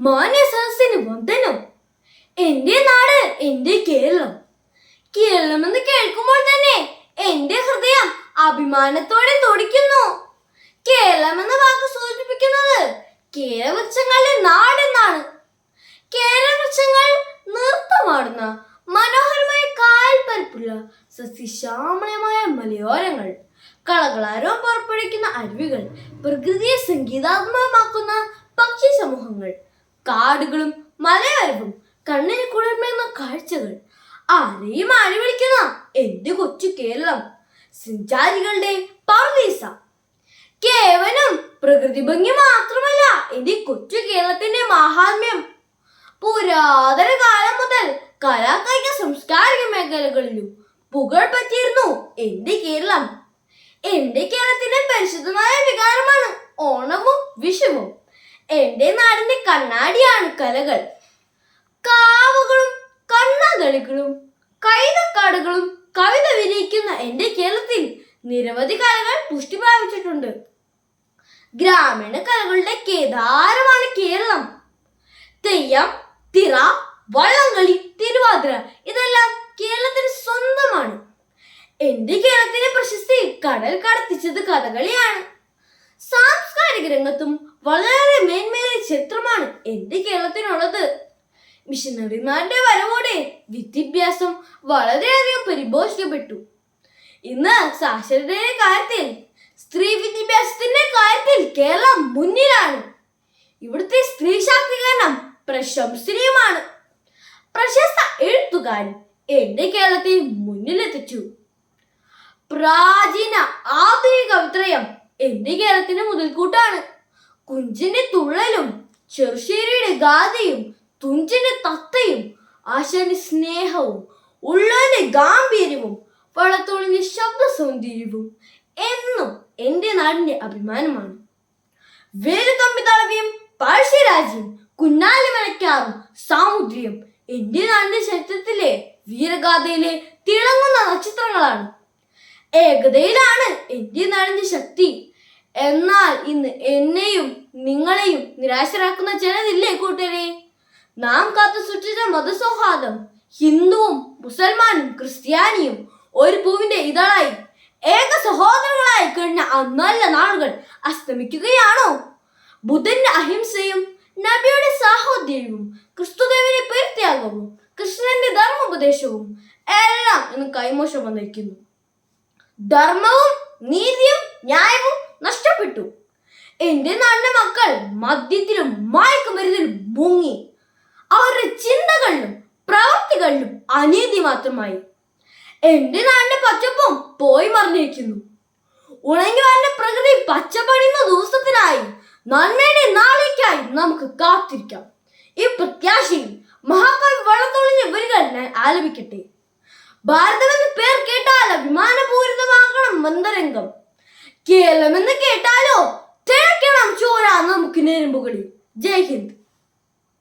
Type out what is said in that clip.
മാന്യ സദസ്സിന് വന്ദനം എന്റെ നാട് എന്റെ കേരളം. കേരളം കേൾക്കുമ്പോൾ തന്നെ എന്റെ ഹൃദയം അഭിമാനത്തോടെ തുടിക്കുന്നു. കേരളം എന്ന വാക്ക് സൂചിപ്പിക്കുന്നത് കേരവൃക്ഷങ്ങളുടെ നാടെന്നാണ്. കേരവൃക്ഷങ്ങൾ നൃത്തമാടുന്ന മനോഹരമായ കാൽപ്പരപ്പുള്ള സസ്യശ്യാമളമായ മലയോരങ്ങൾ കളകളാരോ പുറപ്പെടുവിക്കുന്ന അരുവികൾ പ്രകൃതിയെ സംഗീതാത്മകമാക്കുന്ന പക്ഷി സമൂഹങ്ങൾ കാടുകളും മലയാരവും കണ്ണിന് കുളിർമയുന്ന കാഴ്ചകൾ. ആരെയും ആര് വിളിക്കുന്ന? എന്റെ കൊച്ചു കേരളം. സഞ്ചാരികളുടെ പർദീസ കേവലം പ്രകൃതി ഭംഗി മാത്രമല്ല എന്റെ കൊച്ചു കേരളത്തിന്റെ മാഹാത്മ്യം. പുരാതന കാലം മുതൽ കലാകായിക സാംസ്കാരിക മേഖലകളിലും പുകൾ പറ്റിയിരുന്നു എന്റെ കേരളം. എന്റെ കേരളത്തിന്റെ പരിശുദ്ധമായ വികാരമാണ് ഓണവും വിഷുവും. എന്റെ നാടിന്റെ കണ്ണാടിയാണ് കലകൾ. കാവുകളും കണ്ണാകളികളും കൈതക്കാടുകളും കവിത വിരിയിക്കുന്ന എന്റെ കേരളത്തിൽ നിരവധി കലകൾ പുഷ്ടി പ്രാപിച്ചിട്ടുണ്ട്. ഗ്രാമീണ കലകളുടെ കേദാരമാണ് കേരളം. തെയ്യം തിറ വള്ളംകളി തിരുവാതിര ഇതെല്ലാം കേരളത്തിന് സ്വന്തമാണ്. എന്റെ കേരളത്തിന്റെ പ്രശസ്തി കടൽ കടത്തിച്ചത് കഥകളിയാണ്. സാംസ്കാരിക രംഗത്തും വളരെ മേന്മേറിയ ക്ഷേത്രമാണ് എന്റെ കേരളത്തിനുള്ളത്. മിഷനറിമാരുടെ വരവോടെ വിദ്യാഭ്യാസം വളരെയധികം പരിപോഷിക്കപ്പെട്ടു. ഇന്ന് സാക്ഷരതയുടെ കാര്യത്തിൽ സ്ത്രീ വിദ്യാഭ്യാസത്തിന്റെ കാര്യത്തിൽ കേരളം മുന്നിലാണ്. ഇവിടുത്തെ സ്ത്രീ ശാക്തീകരണം പ്രശംസനീയമാണ്. പ്രശസ്ത എഴുത്തുകാരൻ എന്റെ കേരളത്തെ മുന്നിലെത്തിച്ചു. പ്രാചീന ആധുനിക കവിത്രയം എന്റെ കേരളത്തിന്റെ മുതൽക്കൂട്ടാണ്. കുഞ്ചിന്റെ തുള്ളലും ചെറുശ്ശേരിയുടെ ഗാഥയും തുഞ്ചിന്റെ തത്തയും ആശാന്റെ സ്നേഹവും ഉള്ളവന്റെ ഗാംഭീര്യവും വളത്തോളിന്റെ ശബ്ദ സൗന്ദര്യവും എന്നും എന്റെ നാടിന്റെ അഭിമാനമാണ്. വേലുതമ്പി തളവിയും പഴശ്ശിരാജയും കുഞ്ഞാലി മലക്കാറും സാമുദ്രിയും എന്റെ നാടിന്റെ ചരിത്രത്തിലെ വീരഗാഥയിലെ തിളങ്ങുന്ന നക്ഷത്രങ്ങളാണ്. ഏകതയിലാണ് എന്റെ നാടിന്റെ ശക്തി. എന്നാൽ ഇന്ന് എന്നെയും നിങ്ങളെയും നിരാശരാക്കുന്ന ചിലതില്ലേ കൂട്ടരെ? നാം കാത്തു സൂക്ഷിച്ച മതസൗഹാർദ്ദം ഹിന്ദുവും മുസൽമാനും ക്രിസ്ത്യാനിയും ഒരു പൂവിന്റെ ഇതളായി ഏക സഹോദരങ്ങളായി കഴിഞ്ഞ നല്ല നാളുകൾ അസ്തമിക്കുകയാണോ? ബുദ്ധന്റെ അഹിംസയും നബിയുടെ സാഹോദര്യവും ക്രിസ്തുദേവിന്റെ പരിത്യാഗവും കൃഷ്ണന്റെ ധർമ്മോപദേശവും എല്ലാം ഇന്ന് കൈമോശം വന്നിരിക്കുന്നു. ധർമ്മവും നീതിയും ന്യായവും നഷ്ടപ്പെട്ടു. എന്റെ നാടിന്റെ മക്കൾ മദ്യത്തിലും മയക്കുമരുന്നിലും മുങ്ങി. അവരുടെ ചിന്തകളിലും പ്രവൃത്തികളിലും അനീതി മാത്രമായി. എന്റെ നാടിന്റെ പച്ചപ്പും പോയി മറിഞ്ഞിരിക്കുന്നു. ഉണങ്ങി വരുന്ന പ്രകൃതി പച്ചപ്പണിയുന്ന ദിവസത്തിനായി നന്മയുടെ നാളേക്കായി നമുക്ക് കാത്തിരിക്കാം. ഈ പ്രത്യാശയിൽ മഹാകവി വളർത്തൊളിഞ്ഞ വരികൾ ഞാൻ ആലപിക്കട്ടെ. ഭാരതമെന്ന് പേർ കേട്ടാൽ അഭിമാനപൂരിതമാകണം മന്ദരംഗം കേരളം എന്ന് കേട്ടാലോ? തിളക്കണം ചോര നമുക്ക് നെരുമ്പുകടി ജയ് ഹിന്ദ്.